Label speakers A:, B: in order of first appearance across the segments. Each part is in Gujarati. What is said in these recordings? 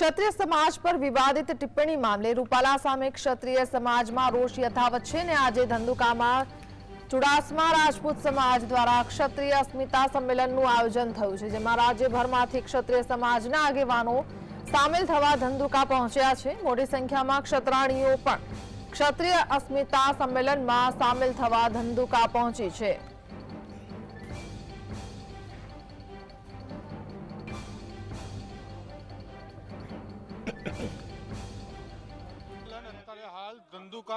A: ક્ષત્રિય સમાજ પર વિવાદિત ટિપ્પણી મામલે રૂપાલા સામે ક્ષત્રિય સમાજમાં રોષ યથાવત છે ને આજે ધંધુકામાં ચુડાસમા રાજપૂત સમાજ દ્વારા ક્ષત્રિય અસ્મિતા સંમેલનનું આયોજન થયું છે, જેમાં રાજ્યભરમાંથી ક્ષત્રિય સમાજના આગેવાનો સામેલ થવા ધંધુકા પહોંચ્યા છે. મોટી સંખ્યામાં ક્ષત્રાણીઓ પણ ક્ષત્રિય અસ્મિતા સંમેલનમાં સામેલ થવા ધંધુકા પહોંચી છે.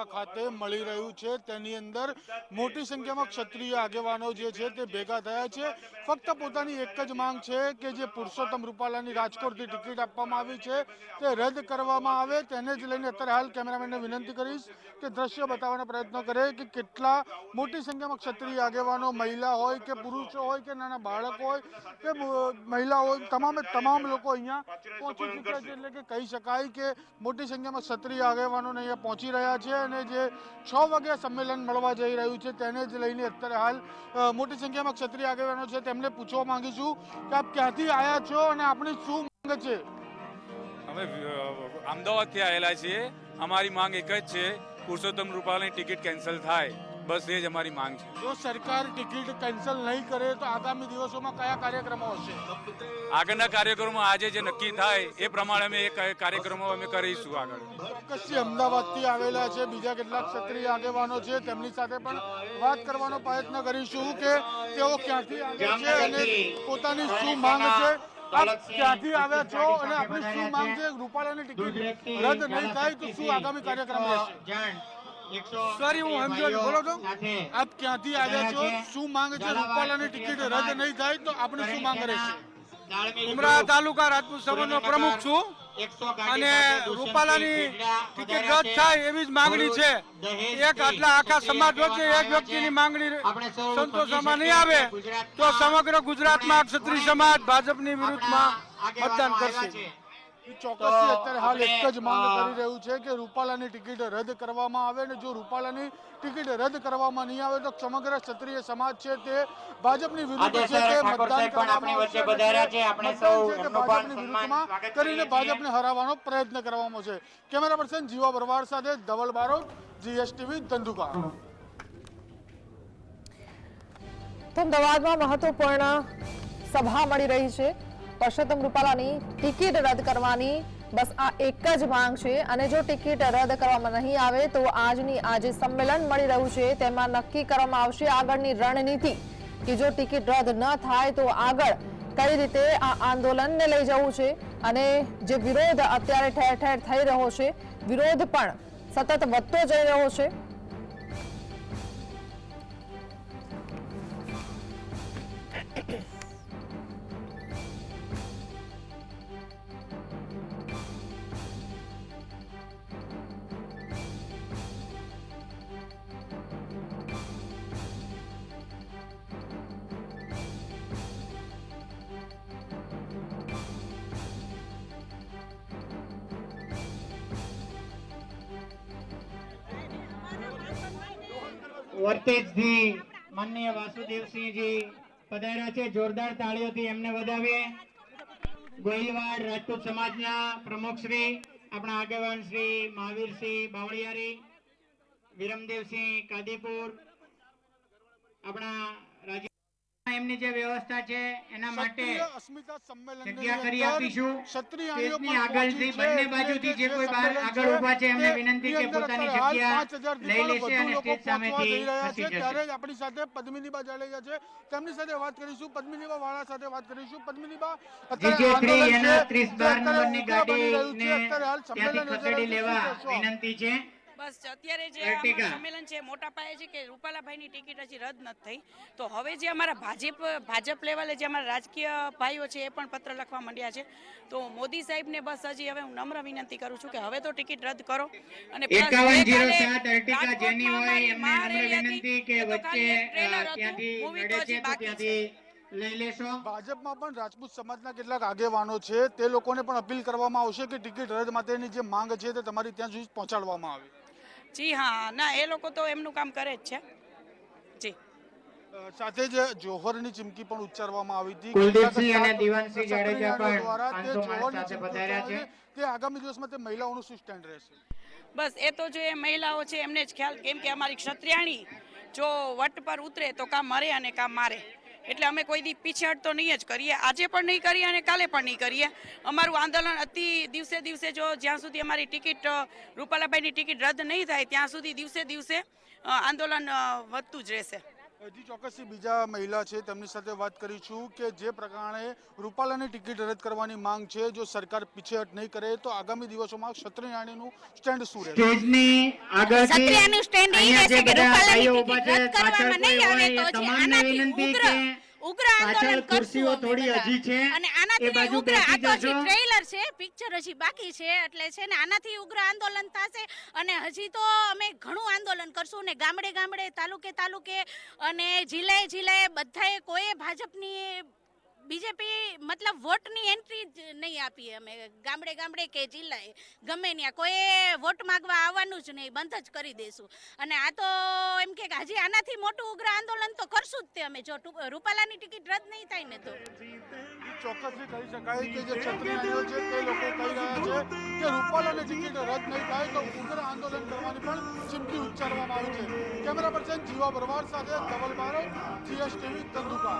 B: ધંધુકા ખાતે મળી રહ્યું છે. તેની અંદર મોટી સંખ્યામાં ક્ષત્રિય આગેવાનો જે છે તે ભેગા થયા છે. ફક્ત પોતાની એક જ માંગ છે કે જે પુરુષોત્તમ રૂપાલાની રાજકોટથી ટિકિટ આપવામાં આવી છે, તે રદ કરવામાં આવે. તેને જ લઈને અત્યારે હાલ કેમેરામેનને વિનંતી કરીશ કે દ્રશ્ય બતાવવાનો પ્રયત્ન કરે કે કેટલા મોટી સંખ્યામાં ક્ષત્રિય આગેવાનો મહિલા હોય કે પુરુષો હોય કે નાના બાળકો હોય કે મહિલા હોય, તમામે તમામ લોકો અહીંયા પહોંચી ચૂક્યા છે. એટલે કે કહી શકાય કે મોટી સંખ્યામાં ક્ષત્રિય આગેવાનોને અહીંયા પહોંચી રહ્યા છે અને જે છ વાગ્યા સંમેલન મળવા જઈ રહ્યું છે, તેને જ લઈને અત્યારે હાલ મોટી સંખ્યામાં ક્ષત્રિય આગેવાનો છે, તેમને પૂછવા માંગીશું કે આપ ક્યાંથી આવ્યા છો અને આપણી શું માંગ છે?
C: અમે અમદાવાદથી આવેલા છીએ. અમારી માંગ એક જ છે, પુરુષોત્તમ રૂપાલાની ટિકિટ કેન્સલ થાય. બસ એ જ અમારી માંગ છે.
B: જો સરકાર ટિકિટ કેન્સલ નહીં કરે તો આગામી દિવસોમાં કયા કાર્યક્રમો હશે?
C: આગળના કાર્યક્રમો આજે જે નક્કી થાય એ પ્રમાણે અમે એ કાર્યક્રમો અમે કરીશું આગળ.
B: ચોક્કસથી અમદાવાદથી આવેલા છે બીજા કેટલાક સક્રિય આગેવાનો છે તેમની સાથે પણ વાત કરવાનો પ્રયત્ન કરીશું કે તેઓ ક્યાંથી આવ્યા છે અને પોતાની શું માંગ છે? આપ ક્યાંથી આવ્યા છો અને આપણી શું માંગ છે? રૂપાલાની ટિકિટ રદ નહીં થાય તો શું આગામી કાર્યક્રમ રહેશે સોરી હું સમજો બોલો તો. આપ ક્યાંથી આવ્યા છો? શું માંગ છે? રૂપાલાની ટિકિટ રદ નહીં થાય તો આપણે શું માંગ રહેશે?
D: ઉમરા તાલુકા રાજપૂત સમાજનો પ્રમુખ છું અને રૂપાલાની ટિકિટ રદ થાય એવી જ માંગણી છે. એક આટલા આખા સમાજ વચ્ચે એક વ્યક્તિની માંગણી સંતોષવામાં નહીં આવે તો સમગ્ર ગુજરાતમાં ક્ષત્રિય સમાજ ભાજપની વિરુદ્ધમાં મતદાન કરશે.
B: ચોક્કસથી અત્યારે હાલ એક જ માંગ કરી રહ્યું છે કે રૂપાલાની ટિકિટ રદ કરવામાં આવે અને જો રૂપાલાની ટિકિટ રદ કરવામાં નહીં આવે તો સમગ્ર ક્ષત્રિય સમાજ છે તે ભાજપની વિરુદ્ધ છે
E: ઠાકોર
B: મતદાન ભાજપની વિરુદ્ધમાં કરીને ભાજપને હરાવવાનો પ્રયત્ન કરવામાં છે. કેમેરા પર્સન જીવા બરવાડ સાથે ધવલ બારોટ જીએસટીવી ધંધુકા.
A: અમદાવાદમાં મહત્વપૂર્ણ સભા મળી રહી છે. પરસોત્તમ રૂપાલાની ટિકિટ રદ કરવાની બસ આ એક જ માંગ છે અને જો ટિકિટ રદ કરવામાં નહીં આવે તો આજની આજે સંમેલન મળી રહ્યું છે, તેમાં નક્કી કરવામાં આવશે આગળની રણનીતિ. કે જો ટિકિટ રદ ન થાય તો આગળ કઈ રીતે આ આંદોલનને લઈ જવું છે અને જે વિરોધ અત્યારે ઠેર ઠેર થઈ રહ્યો છે, વિરોધ પણ સતત વધતો જઈ રહ્યો છે.
E: વર્તેજથી માનનીય વાસુદેવસિંહજી પધાર્યા છે, જોરદાર તાળીઓથી એમને વધાવીએ. ગોહિલવાડ રાજપૂત સમાજના પ્રમુખ શ્રી, આપણા આગેવાન શ્રી મહાવીરસિંહ બાવળિયારી, વિરમદેવસિંહ કાદીપુર, આપણા એમની જે વ્યવસ્થા છે એના માટે જગ્યા કરી આપીશું. સ્ટેજની આગળથી બંને બાજુથી જે કોઈ બહાર આગળ ઊભા છે એમને વિનંતી કે પોતાની જગ્યા લઈ લેશે અને સ્ટેજ સામેથી ખસી જશે.
B: આપણી સાથે પદ્મિનીબા જાડેજા છે. તેમની સાથે વાત કરીશું પદ્મિનીબા વાળા સાથે વાત કરીશું. પદ્મિનીબા અત્યારે
E: જીજે એના ત્રીસ બાર
B: અત્યારે
E: નંબરની
B: ઉગ્ર બની
E: ગાડીને ત્યાંથી
B: છે.
E: ખસેડી લેવા વિનંતી છે.
F: બસ અત્યારે જે. સંમેલન છે મોટા પાયે છે કે રૂપાલાભાઈની ટિકિટ હજી રદ નથી થઈ તો હવે જે અમારા ભાજપ ભાજપ લેવલે જે અમારા રાજકીય ભાઈઓ છે એ પણ પત્ર લખવા માંડ્યા છે તો મોદી સાહેબને બસ હજી હવે હું નમ્ર વિનંતી કરું છું કે હવે તો ટિકિટ રદ કરો અને.
E: ત્યાંથી લઈ લેશો
B: ભાજપમાં પણ રાજપૂત સમાજના કેટલાક આગેવાનો છે તે લોકોને પણ અપીલ કરવામાં આવશે કે ટિકિટ રદ માટેની જે માંગ છે તે તમારી ત્યાં સુધી પહોંચાડવામાં આવે
F: જી હા ના એ લોકો તો એમનું કામ કરે જ છે. જી.
B: સાથે જ જોહરની ચીમકી પણ ઉચ્ચારવામાં આવી હતી.
E: કુલદીપસિંહ અને દિવાનસિંહ જાડેજા પણ
B: જોહરની
E: સાથે
B: ચીમકી
E: પધાર્યા છે.
B: ઉચ્ચારવામાં તે આગામી દિવસમાં તે મહિલાઓનું શું સ્ટેન્ડ રહેશે?
G: બસ એ તો જો એ મહિલાઓ છે એમને જ ખ્યાલ કેમ કે અમારી ક્ષત્રિયાણી જો વટ પર ઉતરે તો કામ મરે અને કામ મારે. એટલે અમે કોઈ દી પીછેહટ તો નહીં જ કરીએ. આજે પણ નહીં કરીએ અને કાલે પણ નહીં કરીએ. અમારું આંદોલન અતિ દિવસે દિવસે જો જ્યાં સુધી અમારી ટિકિટ રૂપાલાભાઈની ટિકિટ રદ નહીં થાય, ત્યાં સુધી દિવસે દિવસે આંદોલન વધતું જ રહેશે.
B: હજી ચોક્કસથી બીજા મહિલા છે તેમની સાથે વાત કરીશું કે જે પ્રકારે રૂપાલાની ટિકિટ રદ કરવાની માંગ છે જો સરકાર પીછેહટ નહીં કરે તો આગામી દિવસોમાં ક્ષત્રિયાણીનું સ્ટેન્ડ શું રહેશે?
E: સ્ટેજની
F: સ્ટેન્ડ એ
E: અહીંયા
F: રહેશે કે રૂપાલાની ટિકિટ રદ કરવામાં નહીં આવે તો
E: છે
F: આનાથી
E: વિનંતી
F: ઉગ્ર.
E: કે
F: ઉગ્ર આંદોલન કરશું
E: ખુરશીઓ થોડી હજી છે.
F: અને આનાથી ઉગ્ર આ તો હજી ટ્રેલર છે પિક્ચર હજી બાકી છે એટલે છે ને આનાથી ઉગ્ર આંદોલન થશે. અને હજી તો અમે ઘણું આંદોલન કરશું ને ગામડે ગામડે તાલુકે તાલુકે અને જિલ્લાએ જિલ્લાએ બધાએ કોઈ ભાજપની બીજેપી મતલબ વોટની એન્ટ્રી જ નહીં આપીએ અમે. ગામડે ગામડે કે જિલ્લાએ. ગમે ત્યાં કોઈ વોટ માગવા આવવાનું જ નહીં, બંધ જ કરી દઈશું અને આ તો એમ કે હજી આનાથી મોટું ઉગ્ર આંદોલન તો કરશું જ તે અમે. જો રૂપાલાની ટિકિટ રદ નહીં થાય ને તો.
B: ચોક્કસથી કહી શકાય કે જે ક્ષત્રિય છે તે લોકો કહી રહ્યા છે કે રૂપાલાની ટિકિટ રદ નહીં થાય તો ઉગ્ર આંદોલન કરવાની પણ ચીમકી ઉચ્ચારવામાં આવી છે. કેમેરા પર્સન જીવા બરવાર સાથે ધવલ બારો, જીએસટીવી ધંધુકા.